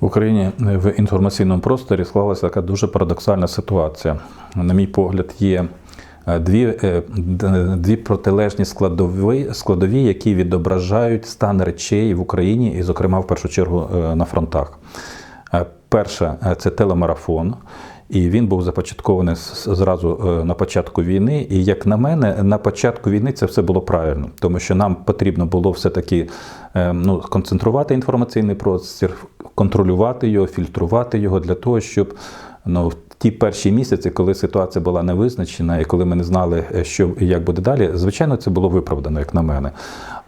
В Україні в інформаційному просторі склалася така дуже парадоксальна ситуація. На мій погляд, є е, дві, е, дві протилежні складові, складові, які відображають стан речей в Україні, і, зокрема, в першу чергу е, на фронтах. Е, Перше е, це телемарафон. І він був започаткований зразу е, на початку війни. І як на мене, на початку війни це все було правильно, тому що нам потрібно було все-таки е, ну, концентрувати інформаційний простір, контролювати його, фільтрувати його для того, щоб ну, в ті перші місяці, коли ситуація була невизначена і коли ми не знали, е, що як буде далі, звичайно, це було виправдано, як на мене.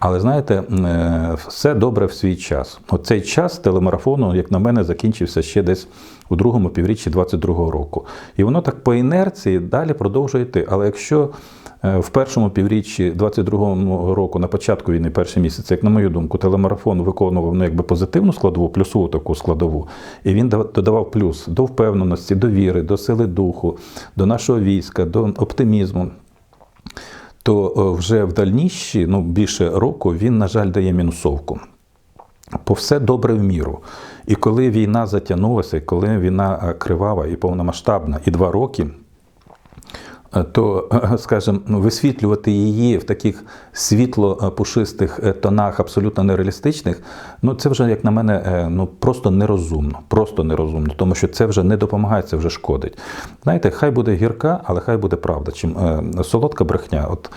Але знаєте, е, все добре в свій час. Оцей час телемарафону, як на мене, закінчився ще десь у другому півріччі 22-го року. І воно так по інерції далі продовжує йти. Але якщо е, в першому півріччі 22-го року, на початку війни, перші місяці, як на мою думку, телемарафон виконував ну, якби позитивну складову, плюсову таку складову, і він дав- додавав плюс до впевненості, до віри, до сили духу, до нашого війська, до оптимізму то е, вже в дальніші, ну більше року, він, на жаль, дає мінусовку. По все добре в міру. І коли війна затягнулася, і коли війна е, кривава і повномасштабна, і два роки, то, скажем, висвітлювати її в таких світло-пушистих е, тонах, абсолютно нереалістичних, ну це вже, як на мене, е, ну просто нерозумно. Просто нерозумно, тому що це вже не допомагає, це вже шкодить. Знаєте, хай буде гірка, але хай буде правда. Чим е, солодка брехня. От Е,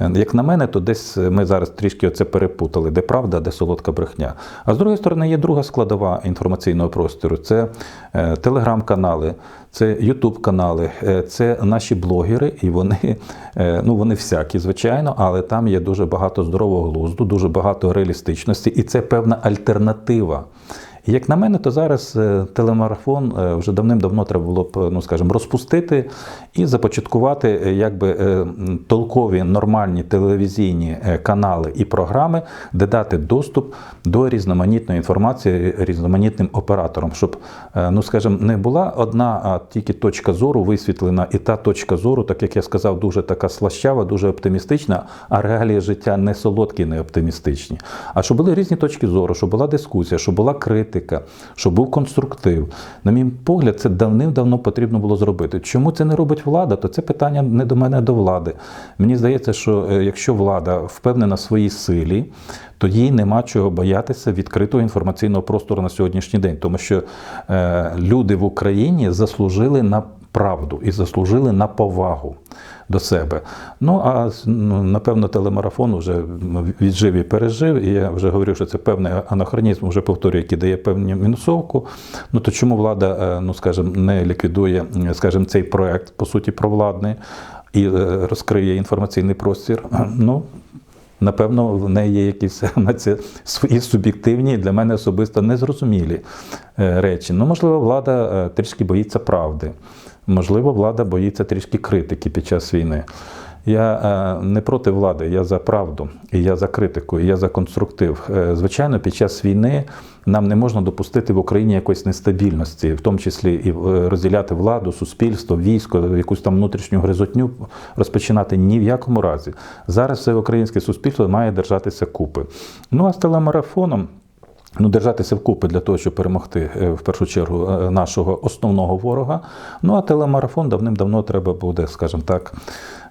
Як на мене, то десь ми зараз трішки оце перепутали, де правда, де солодка брехня. А з другої сторони, є друга складова інформаційного простору: це е, телеграм-канали, це ютуб-канали, е, це наші блогери, і вони, е, ну вони всякі, звичайно, але там є дуже багато здорового глузду, дуже багато реалістичності, і це певна альтернатива. Як на мене, то зараз е, телемарафон е, вже давним-давно треба було б, ну скажімо, розпустити і започаткувати е, якби толкові нормальні телевізійні канали і програми, де дати доступ до різноманітної інформації різноманітним операторам, щоб, ну скажімо, не була одна а тільки точка зору висвітлена, і та точка зору, так як я сказав, дуже така слащава, дуже оптимістична, а реалії життя не солодкі, не оптимістичні. А щоб були різні точки зору, щоб була дискусія, щоб була критика, щоб був конструктив. На мій погляд, це давним-давно потрібно було зробити. Чому це не робить влада? То це питання не до мене, а до влади. Мені здається, що е, якщо влада впевнена в своїй силі, то їй нема чого боятися відкритого інформаційного простору на сьогоднішній день, тому що е, люди в Україні заслужили на правду і заслужили на повагу до себе. Ну а ну, напевно, телемарафон вже віджив і пережив. І я вже говорив, що це певний анахронізм, вже повторюю, який дає певну мінусовку. Ну то чому влада, е, ну скажімо, не ліквідує, е, скажімо, цей проект, по суті, провладний і е, розкриє інформаційний простір? Ну. Напевно, в неї є якісь на це свої суб'єктивні для мене особисто незрозумілі речі. Ну, можливо, влада трішки боїться правди. Можливо, влада боїться трішки критики під час війни. Я е, не проти влади, я за правду, і я за критику, і я за конструктив. Е, Звичайно, під час війни нам не можна допустити в Україні якоїсь нестабільності, в тому числі і е, розділяти владу, суспільство, військо, якусь там внутрішню гризотню розпочинати ні в якому разі. Зараз все українське суспільство має держатися купи. Ну а з телемарафоном. Ну, держатися вкупи для того, щоб перемогти е, в першу чергу е, нашого основного ворога. Ну а телемарафон давним-давно треба буде, скажімо так,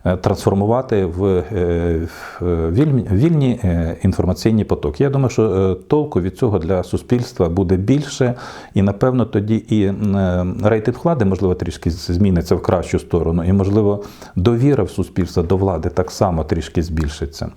е, трансформувати в вільні, інформаційні потоки. Я думаю, що толку від цього для суспільства буде більше, і напевно тоді і рейтинг влади, можливо, трішки зміниться в кращу сторону, і можливо довіра в суспільство до влади так само трішки збільшиться.